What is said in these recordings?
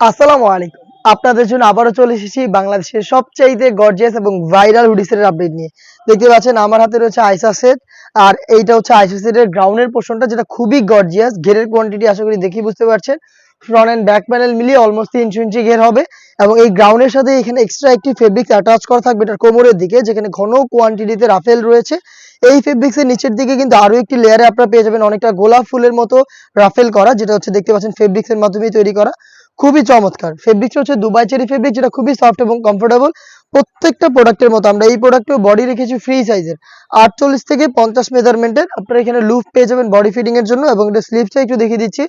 আসসালামু আলাইকুম। আপনাদের জন্য আবারও চলে এসেছি বাংলাদেশের সবচাইতে গর্জিয়াস এবং ভাইরাল হুডিসের আপডেট নিয়ে। দেখতে পাচ্ছেন, আমার হাতে রয়েছে আইসা সেট আর এইটা হচ্ছে আইসা সেটের গ্রাউন্ডের পোর্শনটা যেটা খুবই গর্জিয়াস ঘেরের কোয়ান্টিটি আশা করি দেখি বুঝতে পারছেন। ফ্রন্ট অ্যান্ড ব্যাক প্যানেল মিলিয়ে অলমোস্ট তিনশো ইঞ্চি ঘের হবে এবং এই গ্রাউন্ডের সাথে এখানে এক্সট্রা একটি ফেব্রিক্স অ্যাটাচ করা থাকবে এটার কোমরের দিকে, যেখানে ঘন কোয়ান্টিটিতে রাফেল রয়েছে। এই ফেব্রিক্সের নিচের দিকে কিন্তু আরও একটি লেয়ারে আপনারা পেয়ে যাবেন অনেকটা গোলাপ ফুলের মতো রাফেল করা, যেটা হচ্ছে দেখতে পাচ্ছেন ফেব্রিক্সের মাধ্যমে তৈরি করা। খুবই চমৎকার। ফেব্রিক্স হচ্ছে দুবাই চেরি ফেব্রিক যেটা খুবই সফট এবং কমফোর্টেবল প্রত্যেকটা প্রোডাক্টের মতো, আমরা এই প্রোডাক্টেও বডি রেখেছি ফ্রি সাইজের আটচল্লিশ থেকে পঞ্চাশ মেজারমেন্টের আপনারা এখানে লুপ পেয়ে যাবেন বডি ফিটিং এর জন্য এবং এটা স্লিভসটা একটু দেখিয়ে দিচ্ছি।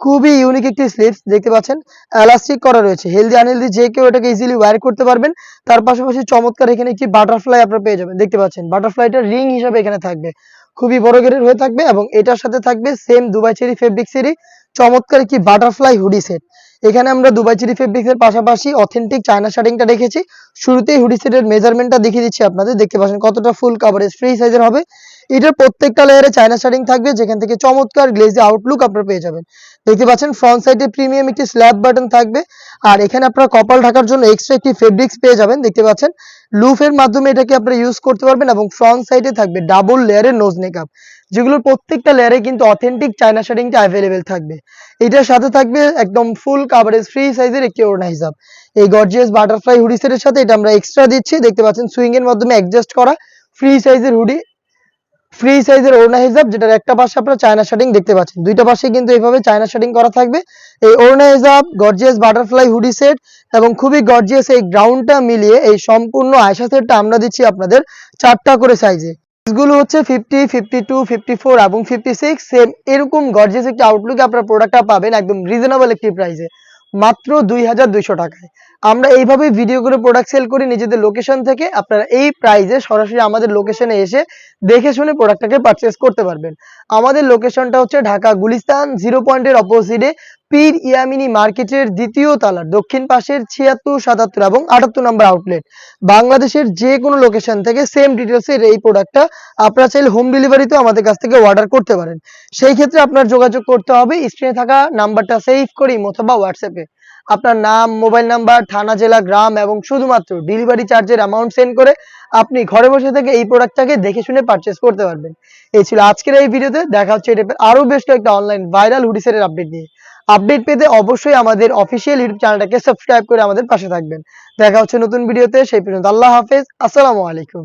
খুবই ইউনিক একটি স্লিভস দেখতে পাচ্ছেন? এলাস্টিক করা রয়েছে। হেলদি আনহেলদি যে কেউ এটাকে ইজিলি ওয়্যার করতে পারবেন। তার পাশাপাশি চমৎকার এখানে একটি বাটারফ্লাই আপনারা পেয়ে যাবেন। দেখতে পাচ্ছেন? বাটারফ্লাইটা রিং হিসাবে এখানে থাকবে। খুবই বড় গেরের হয়ে থাকবে এবং এটার সাথে থাকবে সেম দুবাই চেরি ফেব্রিক্সেরই চমৎকার একটি বাটারফ্লাই হুডি সেট এখানে আমরা দুবাই চিরি ফেব্রিক্সের পাশাপাশি অথেন্টিক চায়না শার্টিংটা রেখেছি শুরুতেই হুডি সেটের মেজারমেন্টটা দেখিয়ে দিচ্ছি আপনাদের। দেখতে পাচ্ছেন কতটা ফুল কাভারেজ ফ্রি সাইজের হবে। এটার প্রত্যেকটা লেয়ারে চায়না শার্টিং থাকবে। যেখান থেকে চমৎকার গ্লেজি আউটলুক আপনারা পেয়ে যাবেন। দেখতে পাচ্ছেন ফ্রন্ট সাইডে প্রিমিয়াম একটি স্ল্যাব বাটন থাকবে। আর এখানে আপনারা কপাল ঢাকার জন্য এক্সট্রা একটি ফেব্রিক্স পেয়ে যাবেন। দেখতে পাচ্ছেন লুফের মাধ্যমে এটাকে আপনারা ইউজ করতে পারবেন এবং ফ্রন্ট সাইডে থাকবে ডাবল লেয়ারের নোজ মেকআপ যেগুলোর প্রত্যেকটা লেয়ারে কিন্তু অথেন্টিক চায়না শার্টিংটা অ্যাভেলেবেল থাকবে। এটার সাথে থাকবে একদম ফুল কাভারেজ ফ্রি সাইজের একটি ওড়না হিসাব এই গর্জিয়াস বাটারফ্লাই হুডি সেটের সাথে এটা আমরা এক্সট্রা দিচ্ছি। দেখতে পাচ্ছেন সুইং এর মাধ্যমে অ্যাডজাস্ট করা ফ্রি সাইজের হুডি ফ্রি সাইজের ওড়না হিসাব যেটার একটা পাশে আপনারা চায়না শার্টিং দেখতে পাচ্ছেন। দুইটা পাশে কিন্তু এইভাবে চায়না শার্টিং করা থাকবে। এই ওড়না হিসাব গর্জিয়াস বাটারফ্লাই হুডি সেট এবং খুবই গর্জিয়াস এই গ্রাউন্ডটা মিলিয়ে এই সম্পূর্ণ আয়সা সেটটা আমরা দিচ্ছি আপনাদের চারটা করে সাইজে গুলো হচ্ছে fifty fifty two fifty four এবং ফিফটি সিক্স সেম এরকম গর্জিয়াস একটি আউটলুকে আপনার প্রোডাক্টটা পাবেন একদম রিজনেবল একটি প্রাইসে মাত্র দুই হাজার দুইশো টাকায়। আমরা এইভাবে ভিডিও করে প্রোডাক্ট সেল করি নিজেদের লোকেশন থেকে, আপনারা এই প্রাইসে সরাসরি আমাদের লোকেশনে এসে দেখে শুনে প্রোডাক্টটাকে পারচেস করতে পারবেন। আমাদের লোকেশনটা হচ্ছে ঢাকা গুলিস্তান জিরো পয়েন্টের অপোজিটে পীর ইয়ামিনী মার্কেটের দ্বিতীয় তালার দক্ষিণ পাশের ছিয়াত্তর, সাতাত্তর এবং আটাত্তর নম্বর আউটলেট বাংলাদেশের যে কোনো লোকেশন থেকে সেম ডিটেলসের এই প্রোডাক্টটা আপনারা চাইলে হোম ডেলিভারিতেও আমাদের কাছ থেকে অর্ডার করতে পারেন। সেই ক্ষেত্রে আপনার যোগাযোগ করতে হবে স্ক্রিনে থাকা নাম্বারটা সেভ করি অথবা হোয়াটসঅ্যাপে আপনার নাম মোবাইল নাম্বার থানা, জেলা, গ্রাম এবং শুধুমাত্র ডেলিভারি চার্জের অ্যামাউন্ট সেন্ড করে আপনি ঘরে বসে থেকে এই প্রোডাক্টটাকে দেখে শুনে পারচেস করতে পারবেন। এই ছিল আজকের এই ভিডিওতে দেখা হচ্ছে এটা আরও বেশ কয়েকটা অনলাইন ভাইরাল হুডিসের আপডেট নিয়ে। আপডেট পেতে অবশ্যই আমাদের অফিসিয়াল ইউটিউব চ্যানেলটাকে সাবস্ক্রাইব করে আমাদের পাশে থাকবেন। দেখা হচ্ছে নতুন ভিডিওতে সেই পর্যন্ত আল্লাহ হাফেজ। আসসালামু আলাইকুম।